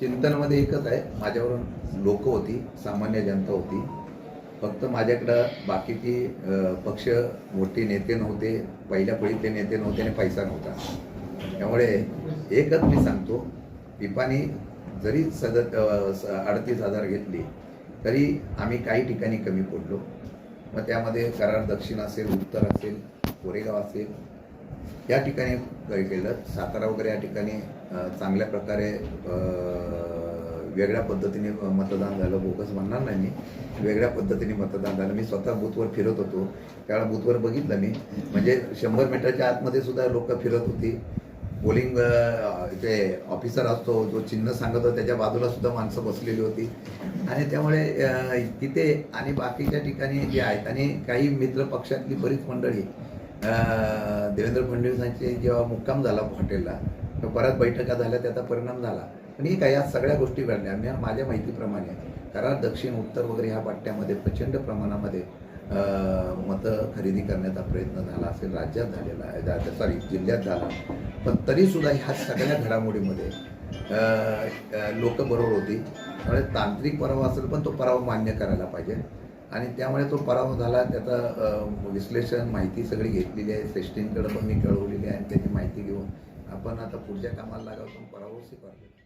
चिंतनमध्ये एकच आहे माझ्यावरून लोक होती सामान्य जनता होती. फक्त माझ्याकडं बाकीची पक्ष मोठे नेते नव्हते पहिल्या पिढीतले नेते नव्हते आणि पैसा नव्हता. त्यामुळे एकच मी सांगतो पिपानी जरी सद अडतीस हजार घेतली तरी आम्ही काही ठिकाणी कमी पडलो. मग त्यामध्ये कराड दक्षिण असेल उत्तर असेल कोरेगाव असेल या ठिकाणी काही केलं सातारा वगैरे या ठिकाणी चांगल्या प्रकारे वेगळ्या पद्धतीने मतदान झालं. बोगस म्हणणार नाही मी. वेगळ्या पद्धतीने मतदान झालं. मी स्वतः बूथवर फिरत होतो. त्यावेळेला बूथवर बघितलं मी. म्हणजे शंभर मीटरच्या आतमध्ये सुद्धा लोक फिरत होती. पोलिंग जे ऑफिसर असतो. जो चिन्ह सांगत होता त्याच्या बाजूला सुद्धा माणसं बसलेली होती. आणि त्यामुळे तिथे आणि बाकीच्या ठिकाणी जे आहेत आणि काही मित्र पक्षातली बरीच मंडळी देवेंद्र फडणवीसांचे जेव्हा मुक्काम झाला हॉटेलला बऱ्याच बैठका झाल्या त्याचा परिणाम झाला. पण ही काय या सगळ्या गोष्टी घडल्या. मी माझ्या माहितीप्रमाणे कराड दक्षिण उत्तर वगैरे ह्या पट्ट्यामध्ये प्रचंड प्रमाणामध्ये मतं खरेदी करण्याचा प्रयत्न झाला असेल राज्यात झालेला आहे सॉरी जिल्ह्यात झाला. पण तरीसुद्धा ह्या सगळ्या घडामोडीमध्ये लोक बरोबर होती. त्यामुळे तांत्रिक पराभव असेल पण तो पराभव मान्य करायला पाहिजे. आणि त्यामुळे तो पराभव झाला त्याचं विश्लेषण माहिती सगळी घेतलेली आहे. श्रेष्ठींकडे पण मी कळवलेली आहे आणि त्याची माहिती घेऊन आपण आता पुढच्या कामाला लागावं पण पराभव स्वीकारतो